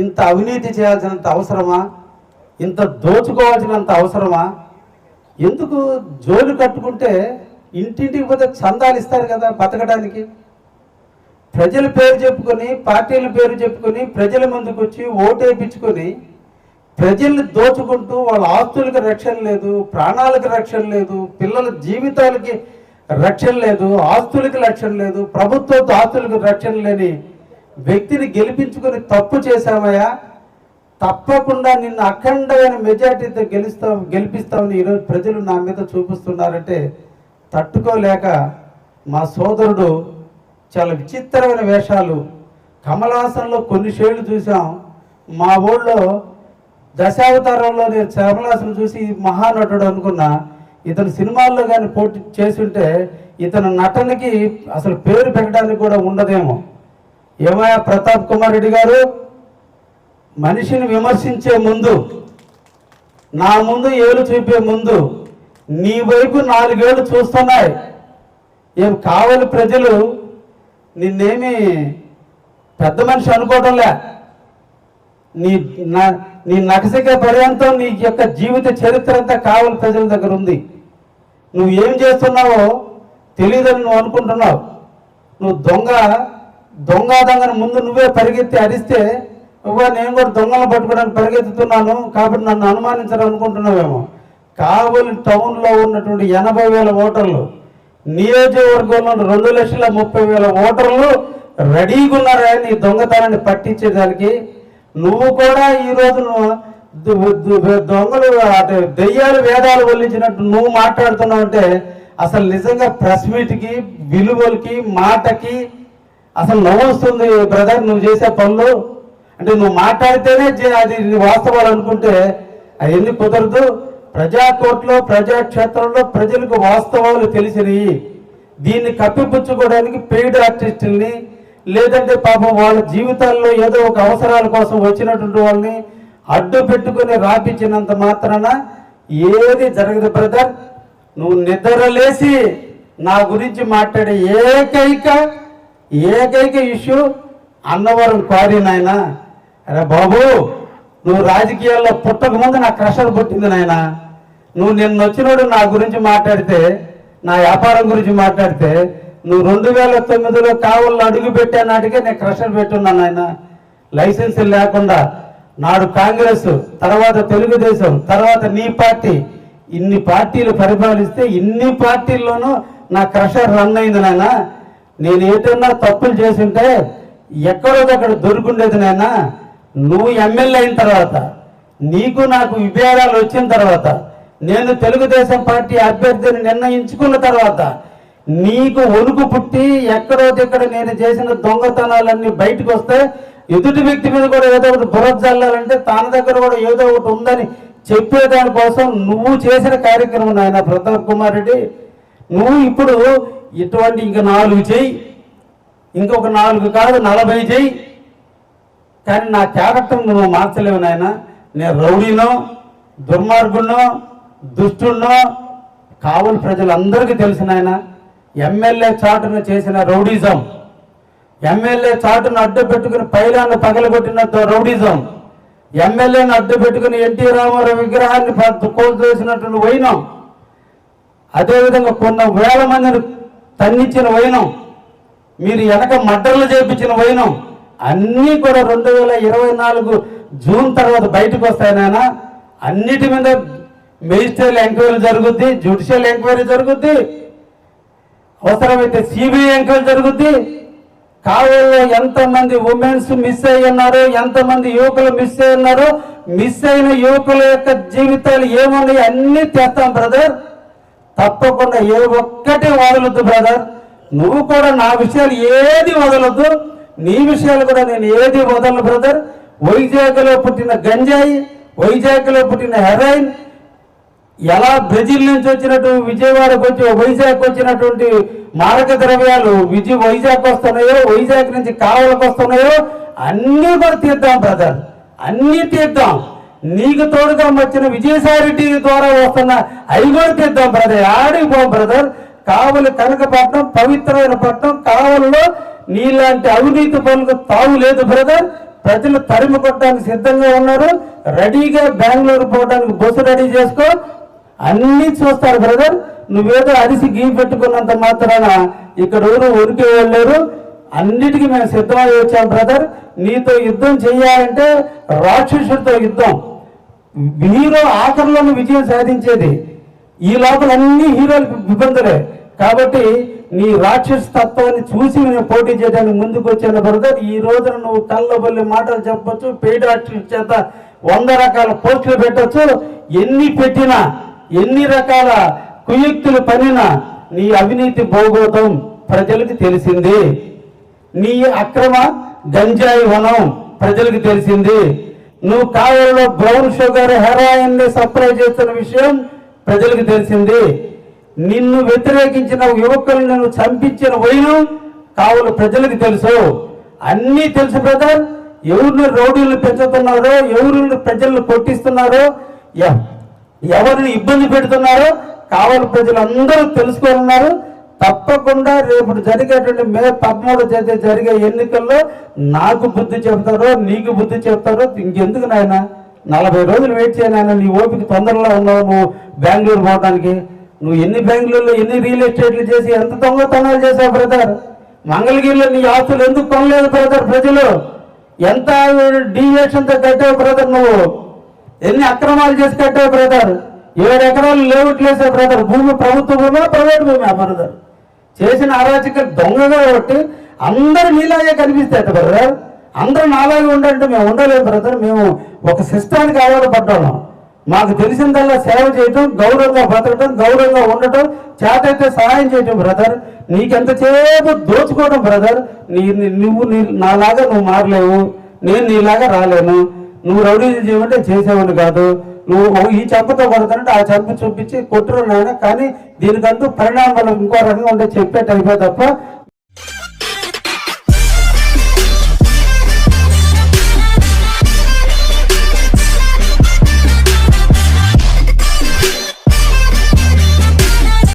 ఇంత అవినీతి చేయాల్సినంత అవసరమా? ఇంత దోచుకోవాల్సినంత అవసరమా? ఎందుకు జోలు కట్టుకుంటే ఇంటింటికి పోతే చందాలు ఇస్తారు కదా బతకడానికి? ప్రజల పేరు చెప్పుకొని పార్టీల పేరు చెప్పుకొని ప్రజల ముందుకు వచ్చి ఓటేపించుకొని ప్రజల్ని దోచుకుంటూ వాళ్ళ ఆస్తులకు రక్షణ లేదు ప్రాణాలకు రక్షణ లేదు పిల్లల జీవితాలకి రక్షణ లేదు ఆస్తులకి రక్షణ లేదు ప్రభుత్వ ఆస్తులకు రక్షణ లేని వ్యక్తిని గెలిపించుకొని తప్పు చేశామయ్యా. తప్పకుండా నిన్ను అఖండమైన మెజార్టీతో గెలుస్తాం గెలిపిస్తామని ఈరోజు ప్రజలు నా మీద చూపిస్తున్నారంటే తట్టుకోలేక మా సోదరుడు చాలా విచిత్రమైన వేషాలు. కమలాసంలో కొన్ని షేళ్ళు చూసాం మా ఊళ్ళో దశావతారంలో నేను కమలాసన్ చూసి మహానటుడు అనుకున్నా ఇతను సినిమాల్లో కానీ పోటీ చేసి ఉంటే ఇతను నటనకి అసలు పేరు పెట్టడానికి కూడా ఉండదేమో. ఏమయ్యా ప్రతాప్ కుమార్ రెడ్డి గారు? మనిషిని విమర్శించే ముందు నా ముందు ఏలు చూపే ముందు నీ వైపు నాలుగేళ్ళు చూస్తున్నాయి. ఏం కావాలి ప్రజలు నిన్నేమి పెద్ద మనిషి అనుకోవడంలే నీ నా- నీ నకసిక పర్యంతం నీ యొక్క జీవిత చరిత్ర అంతా కావాలి ప్రజల దగ్గర ఉంది. నువ్వు ఏం చేస్తున్నావో తెలియదని నువ్వు అనుకుంటున్నావు. నువ్వు దొంగ దొంగ దొంగను ముందు నువ్వే పరిగెత్తి అరిస్తే నువ్వా నేను కూడా దొంగలను పట్టుకోవడానికి పరిగెత్తుతున్నాను కాబట్టి నన్ను అనుమానించరు అనుకుంటున్నావేమో కావలి టౌన్లో ఉన్నటువంటి ఎనభై వేల ఓటర్లు నియోజకవర్గంలో రెండు లక్షల ముప్పై వేల ఓటర్లు రెడీగా ఉన్నారా నీ దొంగతనాన్ని పట్టించేదానికి. నువ్వు కూడా ఈ దొంగలు అంటే దెయ్యాలు వేదాలు వల్లించినట్టు నువ్వు మాట్లాడుతున్నావు అంటే అసలు నిజంగా ప్రెస్ మీట్కి విలువలకి మాటకి అసలు నవ్వొస్తుంది బ్రదర్ నువ్వు చేసే పనులు అంటే నువ్వు మాట్లాడితేనే అది వాస్తవాలు అనుకుంటే అవన్నీ కుదరదు? ప్రజాకోట్లో ప్రజాక్షేత్రంలో ప్రజలకు వాస్తవాలు తెలిసినవి దీన్ని కప్పిపుచ్చుకోవడానికి పెయిడ్ ఆర్టిస్టుల్ని లేదంటే పాపం వాళ్ళ జీవితాల్లో ఏదో ఒక అవసరాల కోసం వచ్చినటువంటి వాళ్ళని అడ్డు పెట్టుకుని రాపించినంత మాత్రాన ఏది జరగదు బ్రదర్. నువ్వు నిద్రలేసి నా గురించి మాట్లాడే ఏకైక ఏకైక ఇష్యూ అన్నవరం క్వారీ నాయన. అరే బాబు నువ్వు రాజకీయాల్లో పుట్టక ముందు నా క్రషర్ పుట్టింది నాయన. నువ్వు నిన్న వచ్చినోడు నా గురించి మాట్లాడితే నా వ్యాపారం గురించి మాట్లాడితే నువ్వు రెండు వేల తొమ్మిదిలో కావుల్లో అడుగు పెట్టే నాటికే నేను క్రషర్ పెట్టున్నాను ఆయన లైసెన్స్ లేకుండా నాడు కాంగ్రెస్ తర్వాత తెలుగుదేశం తర్వాత నీ పార్టీ ఇన్ని పార్టీలు పరిపాలిస్తే ఇన్ని పార్టీల్లోనూ నా క్రషర్ రన్ అయింది నాయన. నేను ఏదన్నా తప్పులు చేసింటే ఎక్కడో అక్కడ దొరుకుండేది నాయన నువ్వు ఎమ్మెల్యే అయిన తర్వాత నీకు నాకు విభేదాలు వచ్చిన తర్వాత నేను తెలుగుదేశం పార్టీ అభ్యర్థిని నిర్ణయించుకున్న తర్వాత నీకు వణుకు పుట్టి ఎక్కడో ఇక్కడ నేను చేసిన దొంగతనాలన్నీ బయటకు వస్తే ఎదుటి వ్యక్తి మీద కూడా ఏదో ఒకటి బుర్ర తన దగ్గర కూడా ఏదో ఒకటి ఉందని చెప్పేదాని కోసం నువ్వు చేసిన కార్యక్రమం ఆయన ప్రతాప్ కుమార్ రెడ్డి. నువ్వు ఇప్పుడు ఇటువంటి ఇంక నాలుగు చెయ్యి ఇంకొక నాలుగు కాదు నలభై చెయ్యి కానీ నా క్యారెక్టర్ నువ్వు మార్చలేవు నాయన. నేను రౌడీనో దుర్మార్గుడినో దుష్టున్నో కావలి ప్రజలందరికీ తెలిసిన ఆయన ఎమ్మెల్యే చాటును చేసిన రౌడీజం. ఎమ్మెల్యే చాటును అడ్డు పెట్టుకుని పైలాన్ని పగలగొట్టిన రౌడీజం. ఎమ్మెల్యేని అడ్డు పెట్టుకుని ఎన్టీ రామారావు విగ్రహాన్ని కోల్చేసినటువంటి వైనం అదేవిధంగా కొన్ని వేల మందిని తన్నిచ్చిన వైనం మీరు వెనక మడ్డర్లు చేపించిన వైనం అన్నీ కూడా రెండు వేల ఇరవై నాలుగు జూన్ తర్వాత బయటకు వస్తాయి నాయన. అన్నిటి మీద మెజిస్ట్రియల్ ఎంక్వైరీ జరుగుద్ది జ్యుడిషియల్ ఎంక్వైరీ జరుగుద్ది అవసరమైతే సిబిఐ ఎంక్వైరీ జరుగుద్ది. కావల్లో ఎంతమంది ఉమెన్స్ మిస్ అయి ఉన్నారు ఎంతమంది యువకులు మిస్ అయి ఉన్నారు మిస్ అయిన యువకుల యొక్క జీవితాలు ఏమున్నాయి అన్నీ తెస్తాం బ్రదర్. తప్పకుండా ఏ ఒక్కటి వదలొద్దు బ్రదర్ నువ్వు కూడా నా విషయాలు ఏది వదలొద్దు నీ విషయాలు కూడా నేను ఏది వదలను బ్రదర్ వైజాగ్లో పుట్టిన గంజాయి వైజాగ్లో పుట్టిన హెరాయిన్ ఎలా బ్రెజిల్ నుంచి వచ్చినట్టు విజయవాడకు వచ్చి వైజాగ్ వచ్చినటువంటి మారక ద్రవ్యాలు విజయ వైజాగ్ వస్తున్నాయో వైజాగ్ నుంచి కావలకు వస్తున్నాయో అన్నీ కూడా తీద్దాం బ్రదర్ అన్నీ తీద్దాం. నీకు తోడుగా వచ్చిన విజయసాయి ద్వారా వస్తున్న అవి కూడా బ్రదర్ ఆడికి పోం బ్రదర్. కావలి కనకపట్నం పవిత్రమైన పట్నం కావలిలో నీలాంటి అవినీతి పనులకు తావు లేదు బ్రదర్. ప్రజలు తరిమి కొట్టడానికి సిద్ధంగా ఉన్నారు. రెడీగా బెంగళూరు పోవడానికి బస్సు రెడీ చేసుకో. అన్నీ చూస్తారు బ్రదర్. నువ్వేదో అరిసి గీ పెట్టుకున్నంత మాత్రాన ఇక్కడ ఊరు ఉరికి వెళ్ళారు అన్నిటికీ మేము సిద్ధమై వచ్చాం బ్రదర్. నీతో యుద్ధం చేయాలంటే రాక్షసుడితో యుద్ధం. హీరో ఆఖరిలోనే విజయం సాధించేది. ఈ లోపల అన్ని హీరోలకు ఇబ్బందులే కాబట్టి నీ రాక్షస తత్వాన్ని చూసి నేను పోటీ చేయడానికి ముందుకు వచ్చాను. బ్రదర్ ఈ రోజున నువ్వు కళ్ళబొల్లి మాటలు చెప్పొచ్చు పెయిడ్ ఆర్టిస్ట్ చేత వంద రకాల పోస్టులు పెట్టచ్చు. ఎన్ని పెట్టినా ఎన్ని రకాల కుయుక్తులు పనినా నీ అవినీతి భోగోతం ప్రజలకు తెలిసింది. నీ అక్రమ గంజాయి వనం ప్రజలకు తెలిసింది. నువ్వు కావలలో బ్రౌన్ షుగర్ హెరాయిన్ని సప్లై చేస్తున్న విషయం ప్రజలకు తెలిసింది. నిన్ను వ్యతిరేకించిన యువకులను నువ్వు చంపించిన వైనం కావులు ప్రజలకు తెలుసు. అన్నీ తెలుసు బ్రదర్ ఎవరిని రౌడీలను పెంచుతున్నారో ఎవరిని ప్రజలను కొట్టిస్తున్నారో ఎ- ఎవరిని ఇబ్బంది పెడుతున్నారో కావాలి ప్రజలు అందరూ తెలుసుకోనున్నారు తప్పకుండా రేపు జరిగేటువంటి మే పదమూడు తేదీ జరిగే ఎన్నికల్లో నాకు బుద్ధి చెప్తారో నీకు బుద్ధి చెప్తారో ఇంకెందుకు నాయన? నలభై రోజులు వెయిట్ చేయను నీ ఓపిక తొందరలో ఉన్నావు నువ్వు బెంగళూరు పోవడానికి. నువ్వు ఎన్ని బెంగళూరులో ఎన్ని రియల్ ఎస్టేట్లు చేసి ఎంత దొంగతనాలు చేసావు బ్రదర్? మంగళగిరిలో నీ ఆస్తులు ఎందుకు కొనలేదు బ్రదర్ ప్రజలు? ఎంత డీవియేషన్తో కట్టావు బ్రదర్ నువ్వు? ఎన్ని అక్రమాలు చేసి కట్టావు బ్రదర్? ఏడు ఎకరాలు లేవుట్లు బ్రదర్. భూమి ప్రభుత్వ భూమి ప్రైవేట్ భూమి ఆ బ్రదర్. చేసిన అరాచక దొంగగా ఒకటి అందరు నీలాగే కనిపిస్తాయి బ్రదర్. అందరూ నాలాగే ఉండంటే మేము ఉండలేము బ్రదర్. మేము ఒక సిస్టానికి ఆధారపడ్డాము. పడ్డాము మాకు తెలిసిందల్లా సేవ చేయటం గౌరవంగా బ్రతకటం గౌరవంగా ఉండటం చేతైతే సహాయం చేయటం బ్రదర్. నీకెంతసేపు దోచుకోవడం బ్రదర్. నీ నీ- నువ్వు నీ నాలాగా నువ్వు మారలేవు. నేను నీలాగా రాలేను. నువ్వు రౌడీ చేయమంటే చేసేవాడిని కాదు. నువ్వు ఈ చెంపతో కొడుతుంటే ఆ చెంప చూపించి కొట్టురు నాయన. కానీ దీనికంటూ పరిణామాలు ఇంకో రకంగా ఉంటే చెప్పేట అయిపోయి తప్ప